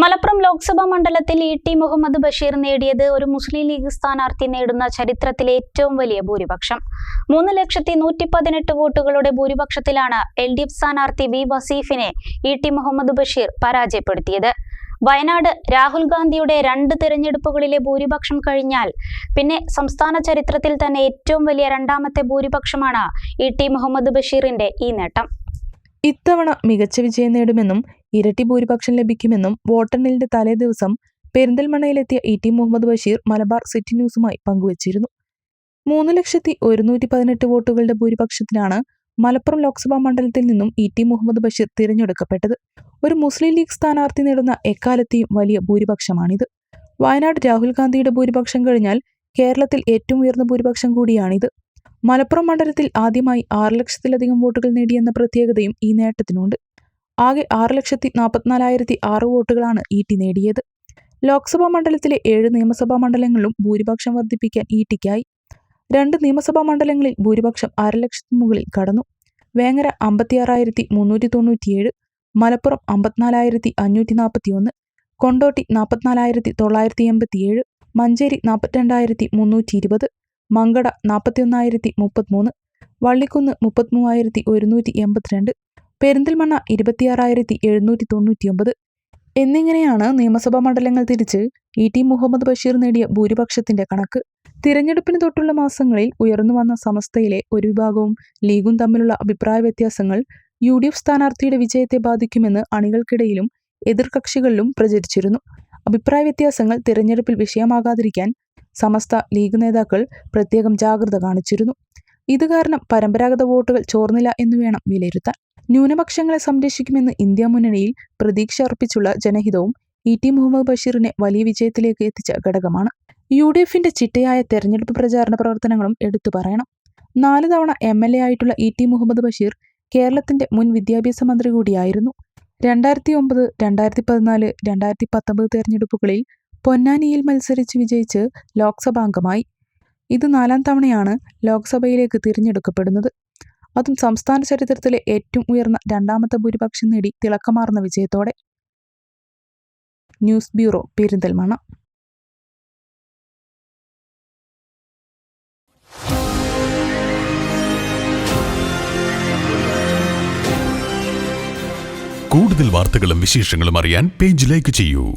മലപ്പുറം ലോക്സഭാ മണ്ഡലത്തിൽ E T Muhammad Basheer നേടിയത് ഒരു മുസ്ലിം ലീഗ് സ്ഥാനാർത്ഥി നേടുന്ന ചരിത്രത്തിലെ ഏറ്റവും വലിയ ഭൂരിപക്ഷം. മൂന്ന് ലക്ഷത്തി നൂറ്റി പതിനെട്ട് വോട്ടുകളുടെ ഭൂരിപക്ഷത്തിലാണ് എൽ ഡി എഫ് സ്ഥാനാർത്ഥി വി വസീഫിനെ ഇ ടി മുഹമ്മദ് ബഷീർ പരാജയപ്പെടുത്തിയത്. വയനാട് രാഹുൽ ഗാന്ധിയുടെ രണ്ട് തിരഞ്ഞെടുപ്പുകളിലെ ഭൂരിപക്ഷം കഴിഞ്ഞാൽ പിന്നെ സംസ്ഥാന ചരിത്രത്തിൽ തന്നെ ഏറ്റവും വലിയ രണ്ടാമത്തെ ഭൂരിപക്ഷമാണ് ഇ ടി മുഹമ്മദ് ബഷീറിന്റെ ഈ നേട്ടം. ഇത്തവണ മികച്ച വിജയം നേടുമെന്നും ഇരട്ടി ഭൂരിപക്ഷം ലഭിക്കുമെന്നും വോട്ടെണ്ണലിന്റെ തലേ ദിവസം പെരിന്തൽമണ്ണയിലെത്തിയ E T Muhammad Basheer Malabar city ന്യൂസുമായി പങ്കുവച്ചിരുന്നു. മൂന്ന് ലക്ഷത്തി ഒരുന്നൂറ്റി പതിനെട്ട് വോട്ടുകളുടെ ഭൂരിപക്ഷത്തിനാണ് മലപ്പുറം ലോക്സഭാ മണ്ഡലത്തിൽ നിന്നും ഇ ടി മുഹമ്മദ് ബഷീർ തിരഞ്ഞെടുക്കപ്പെട്ടത്. ഒരു മുസ്ലിം ലീഗ് സ്ഥാനാർത്ഥി നേടുന്ന എക്കാലത്തെയും വലിയ ഭൂരിപക്ഷമാണിത്. വയനാട് രാഹുൽ ഗാന്ധിയുടെ ഭൂരിപക്ഷം കഴിഞ്ഞാൽ കേരളത്തിൽ ഏറ്റവും ഉയർന്ന ഭൂരിപക്ഷം കൂടിയാണിത്. മലപ്പുറം മണ്ഡലത്തിൽ ആദ്യമായി ആറ് ലക്ഷത്തിലധികം വോട്ടുകൾ നേടിയെന്ന പ്രത്യേകതയും ഈ നേട്ടത്തിനുണ്ട്. ആകെ ആറ് ലക്ഷത്തി നാൽപ്പത്തിനാലായിരത്തി ആറ് വോട്ടുകളാണ് ഇ ടി നേടിയത്. ലോക്സഭാ മണ്ഡലത്തിലെ ഏഴ് നിയമസഭാ മണ്ഡലങ്ങളിലും ഭൂരിപക്ഷം വർദ്ധിപ്പിക്കാൻ ഇ ടിക്കായി. രണ്ട് നിയമസഭാ മണ്ഡലങ്ങളിൽ ഭൂരിപക്ഷം അര ലക്ഷത്തിന് മുകളിൽ കടന്നു. വേങ്ങര അമ്പത്തിയാറായിരത്തി മുന്നൂറ്റി തൊണ്ണൂറ്റിയേഴ് മലപ്പുറം അമ്പത്തിനാലായിരത്തി അഞ്ഞൂറ്റി നാൽപ്പത്തി ഒന്ന് കൊണ്ടോട്ടി നാൽപ്പത്തിനാലായിരത്തി തൊള്ളായിരത്തി എൺപത്തിയേഴ് മഞ്ചേരി നാൽപ്പത്തിരണ്ടായിരത്തി മുന്നൂറ്റി ഇരുപത് മങ്കട നാൽപ്പത്തിയൊന്നായിരത്തി മുപ്പത്തിമൂന്ന് വള്ളിക്കുന്ന് മുപ്പത്തിമൂവായിരത്തി ഒരുന്നൂറ്റി എൺപത്തിരണ്ട് പെരിന്തൽമണ്ണ ഇരുപത്തിയാറായിരത്തി എഴുന്നൂറ്റി തൊണ്ണൂറ്റിയൊമ്പത് എന്നിങ്ങനെയാണ് നിയമസഭാ മണ്ഡലങ്ങൾ തിരിച്ച് ഇ ടി മുഹമ്മദ് ബഷീർ നേടിയ ഭൂരിപക്ഷത്തിന്റെ കണക്ക്. തിരഞ്ഞെടുപ്പിന് തൊട്ടുള്ള മാസങ്ങളിൽ ഉയർന്നു വന്ന സമസ്തയിലെ ഒരു വിഭാഗവും ലീഗും തമ്മിലുള്ള അഭിപ്രായ വ്യത്യാസങ്ങൾ യു ഡി എഫ് സ്ഥാനാർത്ഥിയുടെ വിജയത്തെ ബാധിക്കുമെന്ന് അണികൾക്കിടയിലും എതിർകക്ഷികളിലും പ്രചരിച്ചിരുന്നു. അഭിപ്രായ വ്യത്യാസങ്ങൾ തിരഞ്ഞെടുപ്പിൽ വിഷയമാകാതിരിക്കാൻ സമസ്ത ലീഗ് നേതാക്കൾ പ്രത്യേകം ജാഗ്രത കാണിച്ചിരുന്നു. ഇത് കാരണം പരമ്പരാഗത വോട്ടുകൾ ചോർന്നില്ല എന്ന് വേണം വിലയിരുത്താൻ. ന്യൂനപക്ഷങ്ങളെ സംരക്ഷിക്കുമെന്ന് ഇന്ത്യ മുന്നണിയിൽ പ്രതീക്ഷ അർപ്പിച്ചുള്ള ജനഹിതവും ഇ ടി മുഹമ്മദ് ബഷീറിനെ വലിയ വിജയത്തിലേക്ക് എത്തിച്ച ഘടകമാണ്. യു ഡി എഫിന്റെ ചിട്ടയായ തെരഞ്ഞെടുപ്പ് പ്രചാരണ പ്രവർത്തനങ്ങളും എടുത്തു പറയണം. നാല് തവണ എം എൽ എ ആയിട്ടുള്ള ഇ ടി മുഹമ്മദ് ബഷീർ കേരളത്തിന്റെ മുൻ വിദ്യാഭ്യാസ മന്ത്രി കൂടിയായിരുന്നു. രണ്ടായിരത്തി ഒമ്പത് രണ്ടായിരത്തി പതിനാല് രണ്ടായിരത്തി പത്തൊമ്പത് തെരഞ്ഞെടുപ്പുകളിൽ പൊന്നാനിയിൽ മത്സരിച്ച് വിജയിച്ച് ലോക്സഭാംഗമായി. ഇത് നാലാം തവണയാണ് ലോക്സഭയിലേക്ക് തിരഞ്ഞെടുക്കപ്പെടുന്നത്. അതും സംസ്ഥാന ചരിത്രത്തിലെ ഏറ്റവും ഉയർന്ന രണ്ടാമത്തെ ഭൂരിപക്ഷം നേടി തിളക്കമാർന്ന വിജയത്തോടെ. News bureau Perinthalmanna. കൂടുതൽ വാർത്തകളും വിശേഷങ്ങളും അറിയാൻ പേജ് ലൈക്ക് ചെയ്യൂ.